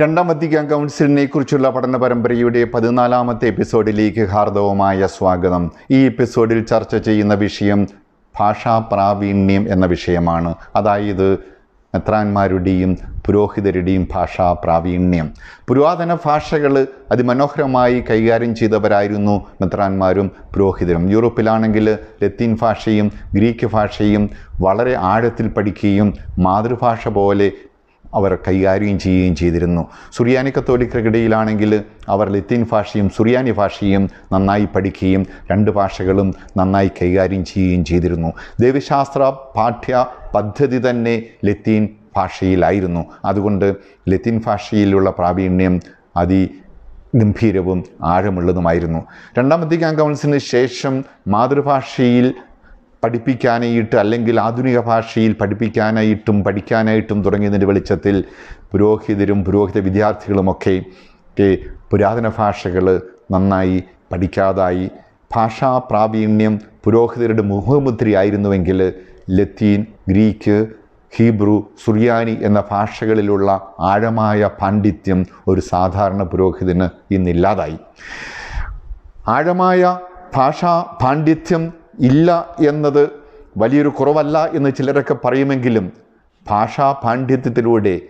രണ്ടാം വത്തിക്കാൻ കൗൺസിലിനെ കുറിച്ചുള്ള പഠന പരമ്പരയുടെ പതിനാലാമത്തെ എപ്പിസോഡിലേക്ക് ഹാർദവമായ സ്വാഗതം. ഈ എപ്പിസോഡിൽ ചർച്ച ചെയ്യുന്ന വിഷയം ഭാഷാ പ്രാവീണ്യം എന്ന വിഷയമാണ്. അതായത് മെത്രാന്മാരുടെയും പുരോഹിതരുടെയും ഭാഷാ പ്രാവീണ്യം. പുരാതന ഭാഷകൾ അതിമനോഹരമായി കൈകാര്യം ചെയ്തവരായിരുന്നു മെത്രാന്മാരും പുരോഹിതരും. യൂറോപ്പിലാണെങ്കിൽ ലത്തീൻ ഭാഷയും ഗ്രീക്ക് ഭാഷയും വളരെ ആഴത്തിൽ പഠിക്കുകയും മാതൃഭാഷ പോലെ അവർ കൈകാര്യം ചെയ്യുകയും ചെയ്തിരുന്നു. സുറിയാനി കത്തോലിക്കർക്കിടയിലാണെങ്കിൽ അവർ ലത്തീൻ ഭാഷയും സുറിയാനി ഭാഷയും നന്നായി പഠിക്കുകയും രണ്ട് ഭാഷകളും നന്നായി കൈകാര്യം ചെയ്യുകയും ചെയ്തിരുന്നു. ദേവശാസ്ത്ര പാഠ്യ പദ്ധതി തന്നെ ലത്തീൻ ഭാഷയിലായിരുന്നു. അതുകൊണ്ട് ലത്തീൻ ഭാഷയിലുള്ള പ്രാവീണ്യം അതി ഗംഭീരവും ആഴമുള്ളതുമായിരുന്നു. രണ്ടാമത്തെ വത്തിക്കാൻ കൗൺസിലിന് ശേഷം മാതൃഭാഷയിൽ പഠിപ്പിക്കാനായിട്ട് അല്ലെങ്കിൽ ആധുനിക ഭാഷയിൽ പഠിപ്പിക്കാനായിട്ടും പഠിക്കാനായിട്ടും തുടങ്ങിയതിന്റെ വെളിച്ചത്തിൽ പുരോഹിതരും പുരോഹിത വിദ്യാർത്ഥികളുമൊക്കെ പുരാതന ഭാഷകൾ നന്നായി പഠിക്കാതായി. ഭാഷാ പ്രാവീണ്യം പുരോഹിതരുടെ മുഖമുദ്രയായിരുന്നുവെങ്കിൽ ലത്തീൻ ഗ്രീക്ക് ഹീബ്രു സുറിയാനി എന്ന ഭാഷകളിലുള്ള ആഴമായ പാണ്ഡിത്യം ഒരു സാധാരണ പുരോഹിതന് ഇന്നില്ലാതായി. ആഴമായ ഭാഷാ പാണ്ഡിത്യം ഇല്ല എന്നത് വലിയൊരു കുറവല്ല എന്ന് ചിലരൊക്കെ പറയുമെങ്കിലും ഭാഷാ പാണ്ഡിത്യത്തിലൂടെ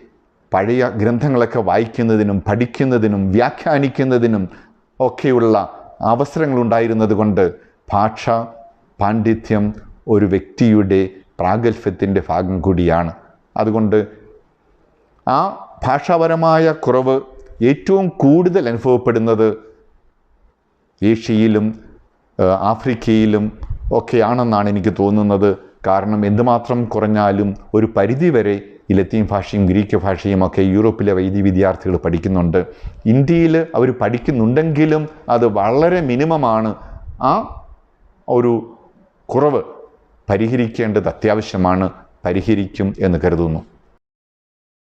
പഴയ ഗ്രന്ഥങ്ങളൊക്കെ വായിക്കുന്നതിനും പഠിക്കുന്നതിനും വ്യാഖ്യാനിക്കുന്നതിനും ഒക്കെയുള്ള അവസരങ്ങളുണ്ടായിരുന്നത് കൊണ്ട് ഭാഷ പാണ്ഡിത്യം ഒരു വ്യക്തിയുടെ പ്രാഗൽഭ്യത്തിന്റെ ഭാഗം കൂടിയാണ്. അതുകൊണ്ട് ആ ഭാഷാപരമായ കുറവ് ഏറ്റവും കൂടുതൽ അനുഭവപ്പെടുന്നത് ഏഷ്യയിലും ആഫ്രിക്കയിലും ഒക്കെയാണെന്നാണ് എനിക്ക് തോന്നുന്നത്. കാരണം എന്തുമാത്രം കുറഞ്ഞാലും ഒരു പരിധിവരെ ഈ ലത്തീൻ ഭാഷയും ഗ്രീക്ക് ഭാഷയും ഒക്കെ യൂറോപ്പിലെ വൈദ്യ വിദ്യാർത്ഥികൾ പഠിക്കുന്നുണ്ട്. ഇന്ത്യയിൽ അവർ പഠിക്കുന്നുണ്ടെങ്കിലും അത് വളരെ മിനിമമാണ്. ആ ഒരു കുറവ് പരിഹരിക്കേണ്ടത് അത്യാവശ്യമാണ്. പരിഹരിക്കും എന്ന് കരുതുന്നു.